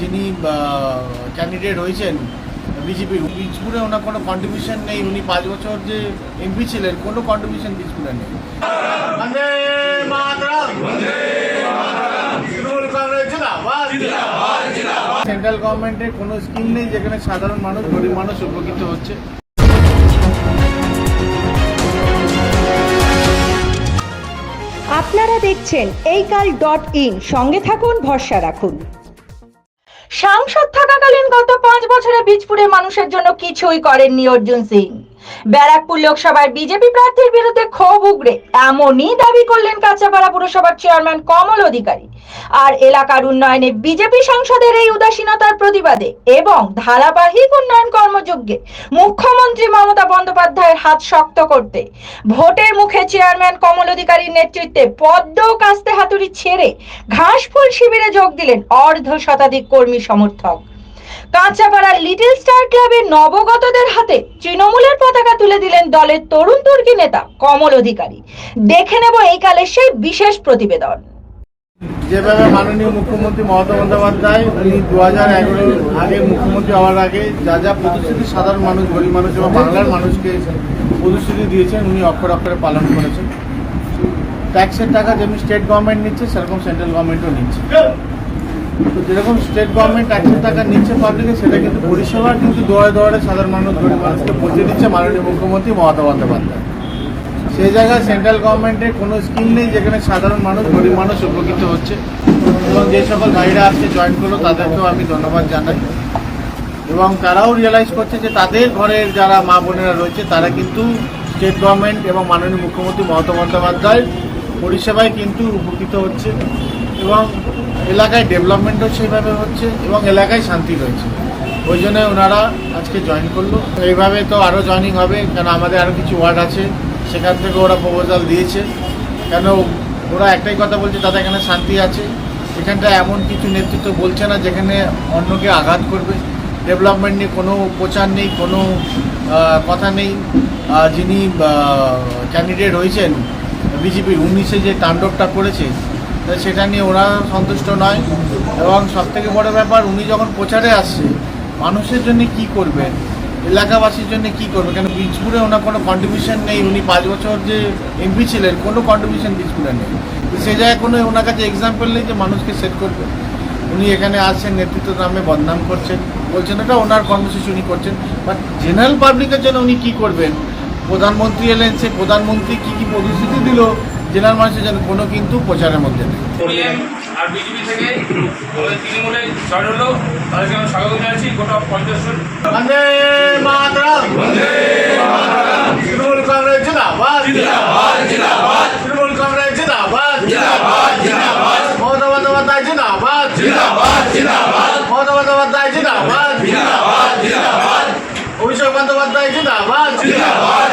যিনি ক্যান্ডিডেট হয়েছেন বিজেপির বীজপুরে ওনার কোনো কন্ট্রিবিউশন নেই। উনি পাঁচ বছর যে এমপি ছিলেন কোনো কন্ট্রিবিউশন বীজপুরে নেই! সেন্ট্রাল গভর্নমেন্টের কোনো স্কিম নেই যেখানে সাধারণ মানুষ গরিব মানুষ উপকৃত হচ্ছে। আপনারা দেখছেন এই কাল ডট ইন সঙ্গে থাকুন ভরসা রাখুন। সাংসদ থাকাকালীন গত পাঁচ বছরে বীজপুরে মানুষের জন্য কিছুই করেননি অর্জুন সিং। ব্যারাকপুর লোকসভায় বিজেপি প্রার্থীর বিরুদ্ধে ক্ষোভ উগড়ে। এমনই দাবি করলেন কাঁচাপাড়া পুরসভার চেয়ারম্যান কমল অধিকারী। আর এলাকার উন্নয়নে বিজেপি সাংসদের এই উদাসীনতার প্রতিবাদে এবং ধারাবাহিক উন্নয়ন কর্মযজ্ঞে মুখ্যমন্ত্রী মমতা বন্দ্যোপাধ্যায়ের হাত শক্ত করতে, ভোটের মুখে চেয়ারম্যান কমল অধিকারীর নেতৃত্বে পদ্ম কাস্তে হাতুড়ি ছেড়ে ঘাসফুল শিবিরে যোগ দিলেন অর্ধ শতাধিক কর্মী সমর্থক। কাঁচাপাড়ার লিটল স্টার ক্লাবের নবগতদের হাতে তৃণমূলের পতাকা তুলে দিলেন দলের তরুণ তুর্কি নেতা কমল অধিকারী। দেখে নেব এই কালের সেই বিশেষ প্রতিবেদন। যেভাবে মাননীয় মুখ্যমন্ত্রী মমতা বন্দ্যোপাধ্যায়, উনি দু হাজার এগারো আগে মুখ্যমন্ত্রী হওয়ার আগে যা যা প্রতিশ্রুতি সাধারণ মানুষ, গরিব মানুষ এবং বাংলার মানুষকে প্রতিশ্রুতি দিয়েছেন, উনি অক্ষর অক্ষরে পালন করেছেন। ট্যাক্সের টাকা যেমনি স্টেট গভর্নমেন্ট নিচ্ছে, সেরকম সেন্ট্রাল গভর্নমেন্টও নিচ্ছে। তো যেরকম স্টেট গভর্নমেন্ট একশো টাকা নিচ্ছে পাবলিকে সেটা কিন্তু পরিষেবা কিন্তু দোয়ারে দোয়ারে সাধারণ মানুষ গরিব মানুষকে পৌঁছে দিচ্ছে মাননীয় মুখ্যমন্ত্রী মমতা বন্দ্যোপাধ্যায়। সেই জায়গায় সেন্ট্রাল গভর্নমেন্টের কোনো স্কিম নেই যেখানে সাধারণ মানুষ, গরিব মানুষ উপকৃত হচ্ছে। এবং যে সকল ভাইরা আজকে জয়েন করল, তাদেরকেও আমি ধন্যবাদ জানাই। এবং তারাও রিয়েলাইজ করছে যে তাদের ঘরের যারা মা বোনেরা রয়েছে, তারা কিন্তু স্টেট গভর্নমেন্ট এবং মাননীয় মুখ্যমন্ত্রী মমতা বন্দ্যোপাধ্যায় পরিষেবায় কিন্তু উপকৃত হচ্ছে এবং এলাকায় ডেভেলপমেন্টও সেইভাবে হচ্ছে এবং এলাকায় শান্তি রয়েছে। ওই জন্য ওনারা আজকে জয়েন করল। এইভাবে তো আরও জয়েনিং হবে, কেন আমাদের আরও কিছু ওয়ার্ড আছে, সেখান থেকে ওরা প্রপোজাল দিয়েছে। কেন ওরা একটাই কথা বলছে তাদের এখানে শান্তি আছে। এখানটা এমন কিছু নেতৃত্ব বলছে না, যেখানে অন্যকে আঘাত করবে। ডেভেলপমেন্ট নিয়ে কোনো প্রচার নেই, কোনো কথা নেই। যিনি ক্যান্ডিডেট হয়েছেন বিজেপির উনিশে যে তাণ্ডবটা করেছে সেটা নিয়ে ওরা সন্তুষ্ট নয়। এবং সবথেকে বড় ব্যাপার, উনি যখন প্রচারে আসছে, মানুষের জন্য কি করবেন? এলাকাবাসীর জন্য কি করবে কেন বীজপুরে ওনার কোনো কন্ট্রিবিউশন নেই? উনি পাঁচ বছর যে এমপি ছিলেন, কোনো কন্ট্রিবিউশন বীজপুরে নেই। সে জায়গায় কোনো ওনার কাছে এক্সাম্পল নেই যে মানুষকে সেট করবে। উনি এখানে আসছেন নেতৃত্ব নামে বদনাম করছেন, বলছেন এটা ওনার কর্মসূচি উনি করছেন। বাট জেনারেল পাবলিকের জন্য উনি কি করবেন? প্রধানমন্ত্রী এলেন সে প্রধানমন্ত্রী কি কি প্রতিশ্রুতি দিল জেলার মানুষের জন্য কোনো কিন্তু প্রচারের মধ্যে নেই। আর বিজেপি থেকে তৃণমূলে জয়েন হলো তাদেরকে আমি স্বাগত জানাচ্ছি গোটা পঞ্চাশ জন। বন্দে মাতরম। তৃণমূল কংগ্রেস জিন্দাবাদ। তৃণমূল কংগ্রেস জিন্দাবাদ। মমতা বন্দ্যোপাধ্যায় জিন্দাবাদ। মমতা বন্দ্যোপাধ্যায় জিন্দাবাদ। অভিষেক বন্দ্যোপাধ্যায় জিন্দাবাদ। অভিষেক বন্দ্যোপাধ্যায়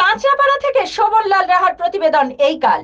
কাঁচরাপাড়া থেকে শোভনলাল রাহার প্রতিবেদন এই কাল।